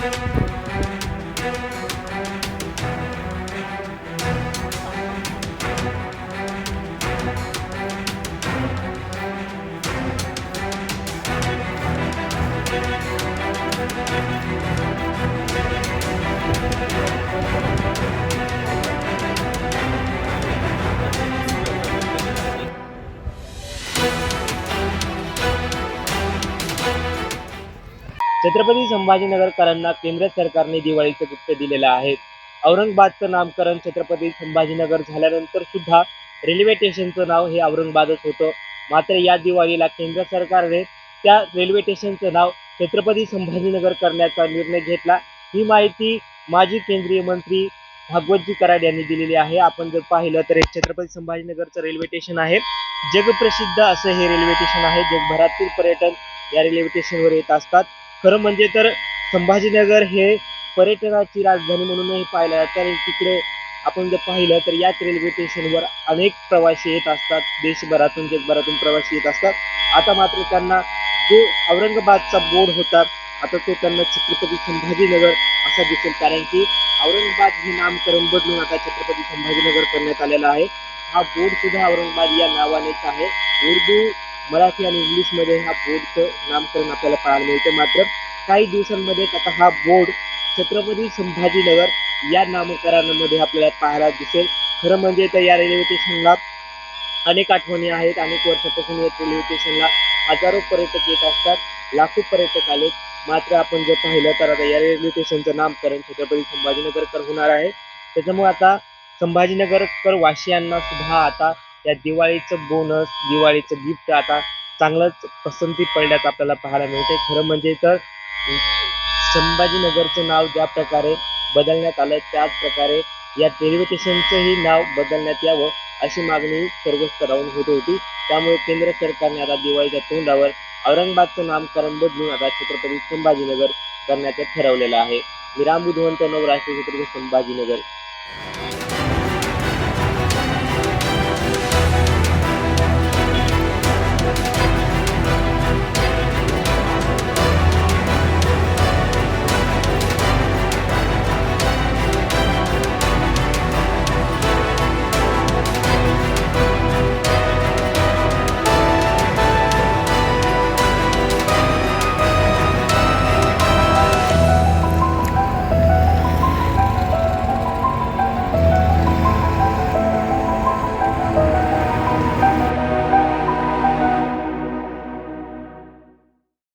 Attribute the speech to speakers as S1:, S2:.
S1: Thank Chhatrapati संभाजीनगरकरांना केंद्र सरकारने दिवाळीचं गुप्त दिलेलं आहे. औरंगाबादचं नामकरण छत्रपती संभाजीनगर झाल्यानंतर सुद्धा रेल्वे स्टेशनचं नाव हे औरंगाबादच होतं. मात्र या दिवाळीला केंद्र सरकारने त्या रेल्वे स्टेशनचं नाव छत्रपती संभाजीनगर करण्याचा निर्णय घेतला. ही माहिती माजी केंद्रीय मंत्री भागवतजी कराड यांनी दिलेली आहे. आपण जर पाहिलं तर हे छत्रपती संभाजीनगरचं रेल्वे स्टेशन आहे. जगप्रसिद्ध असं हे रेल्वे स्टेशन आहे. जगभरातील पर्यटन या रेल्वे स्टेशनवर येत असतात. खरं म्हणजे तर संभाजीनगर हे पर्यटनाची राजधानी म्हणूनही पाहिलं जातं. तिकडे आपण जर पाहिलं तर याच रेल्वे स्टेशनवर अनेक प्रवासी येत असतात. देशभरातून जगभरातून प्रवासी येत असतात. आता मात्र त्यांना जो औरंगाबादचा बोर्ड होता आता तो त्यांना छत्रपती संभाजीनगर असा दिसेल. कारण की औरंगाबाद हे नामकरण बदलून आता छत्रपती संभाजीनगर करण्यात आलेला आहे. हा बोर्ड सुद्धा औरंगाबाद या नावानेच आहे. उर्दू मराठी आणि इंग्लिशमध्ये ह्या बोर्डचं नामकरण आपल्याला पाहायला मिळतं. मात्र काही दिवसांमध्येच आता हा बोर्ड छत्रपती संभाजीनगर या नामकरणामध्ये आपल्याला पाहायला दिसेल. खरं म्हणजे तर या रेल्वे स्टेशनला अनेक आठवणी आहेत. अनेक वर्षापासून या रेल्वे स्टेशनला हजारो पर्यटक येत असतात. लाखो पर्यटक आले मात्र आपण जर पाहिलं तर आता या रेल्वे स्टेशनचं नामकरण छत्रपती संभाजीनगरकर होणार आहे. त्याच्यामुळे आता संभाजीनगरकर वाशियांना सुद्धा आता या दिवाळीचं बोनस दिवाळीचं गिफ्ट आता चांगलंच पसंती पडल्याचं आपल्याला पाहायला मिळते खरं म्हणजे तर संभाजीनगरचं नाव ज्या प्रकारे बदलण्यात आलं त्याच प्रकारे या रेल्वे स्टेशनचंही नाव बदलण्यात यावं अशी मागणी सर्व स्तरावरून होत होती. त्यामुळे केंद्र सरकारने आता दिवाळीच्या तोंडावर औरंगाबादचं नामकरण बदलून आता छत्रपती संभाजीनगर करण्याचं ठरवलेलं आहे. विराम राम बुधवंत नवराष्ट्र छत्रपती संभाजीनगर.